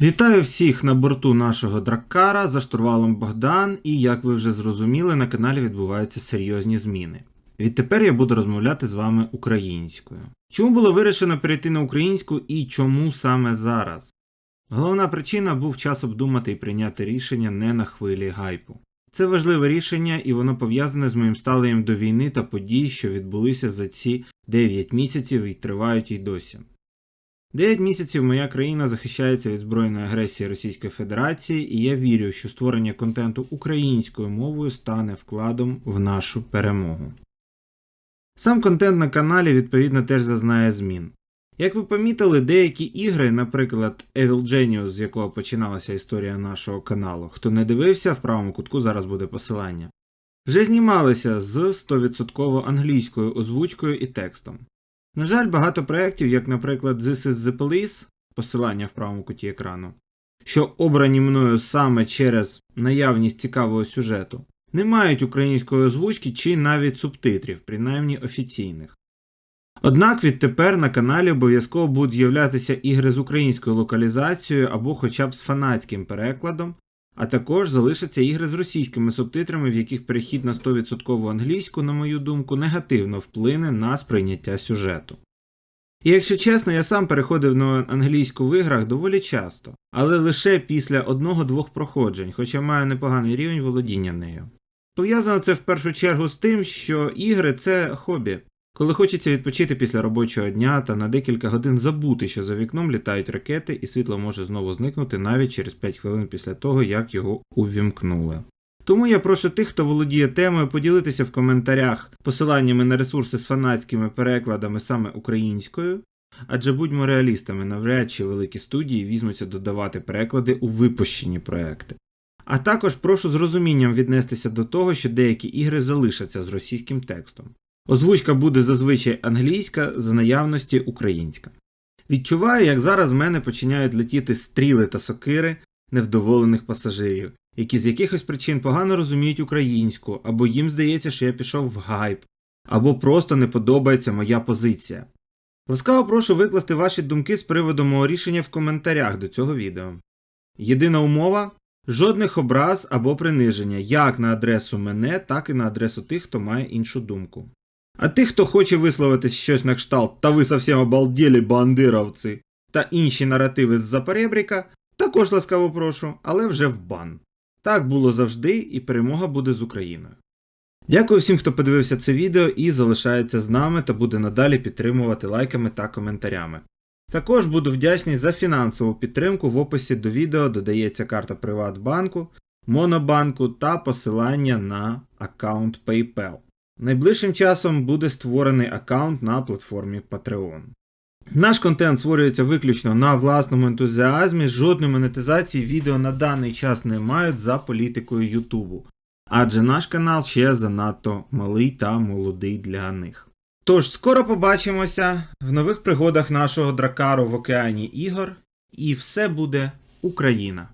Вітаю всіх на борту нашого Драккара за штурвалом Богдан, і як ви вже зрозуміли, на каналі відбуваються серйозні зміни. Відтепер я буду розмовляти з вами українською. Чому було вирішено перейти на українську і чому саме зараз? Головна причина був час обдумати і прийняти рішення не на хвилі гайпу. Це важливе рішення, і воно пов'язане з моїм ставленням до війни та подій, що відбулися за ці 9 місяців і тривають і досі. Дев'ять місяців моя країна захищається від збройної агресії Російської Федерації, і я вірю, що створення контенту українською мовою стане вкладом в нашу перемогу. Сам контент на каналі відповідно теж зазнає змін. Як ви помітили, деякі ігри, наприклад, Evil Genius, з якого починалася історія нашого каналу, хто не дивився, в правому кутку зараз буде посилання, вже знімалися з 100% англійською озвучкою і текстом. На жаль, багато проєктів, як, наприклад, This is the Police, посилання в правому куті екрану, що обрані мною саме через наявність цікавого сюжету, не мають української озвучки чи навіть субтитрів, принаймні офіційних. Однак відтепер на каналі обов'язково будуть з'являтися ігри з українською локалізацією або хоча б з фанатським перекладом, а також залишаться ігри з російськими субтитрами, в яких перехід на 100% англійську, на мою думку, негативно вплине на сприйняття сюжету. І якщо чесно, я сам переходив на англійську в іграх доволі часто, але лише після одного-двох проходжень, хоча маю непоганий рівень володіння нею. Пов'язано це в першу чергу з тим, що ігри це хобі. Коли хочеться відпочити після робочого дня та на декілька годин забути, що за вікном літають ракети, і світло може знову зникнути навіть через 5 хвилин після того, як його увімкнули. Тому я прошу тих, хто володіє темою, поділитися в коментарях посиланнями на ресурси з фанатськими перекладами саме українською, адже будьмо реалістами, навряд чи великі студії візьмуться додавати переклади у випущені проекти. А також прошу з розумінням віднестися до того, що деякі ігри залишаться з російським текстом. Озвучка буде зазвичай англійська, за наявності українська. Відчуваю, як зараз в мене починають летіти стріли та сокири невдоволених пасажирів, які з якихось причин погано розуміють українську, або їм здається, що я пішов в гайп, або просто не подобається моя позиція. Ласкаво прошу викласти ваші думки з приводу мого рішення в коментарях до цього відео. Єдина умова жодних образ або приниження як на адресу мене, так і на адресу тих, хто має іншу думку. А тих, хто хоче висловити щось на кшталт та ви совсем обалдєлі бандировці та інші наративи з-за перебріка, також ласкаво прошу, але вже в бан. Так було завжди, і перемога буде з Україною. Дякую всім, хто подивився це відео і залишається з нами та буде надалі підтримувати лайками та коментарями. Також буду вдячний за фінансову підтримку. В описі до відео додається карта Приватбанку, Монобанку та посилання на аккаунт PayPal. Найближчим часом буде створений аккаунт на платформі Patreon. Наш контент створюється виключно на власному ентузіазмі, жодної монетизації відео на даний час не мають за політикою Ютубу, адже наш канал ще занадто малий та молодий для них. Тож, скоро побачимося в нових пригодах нашого дракару в океані ігор, і все буде Україна!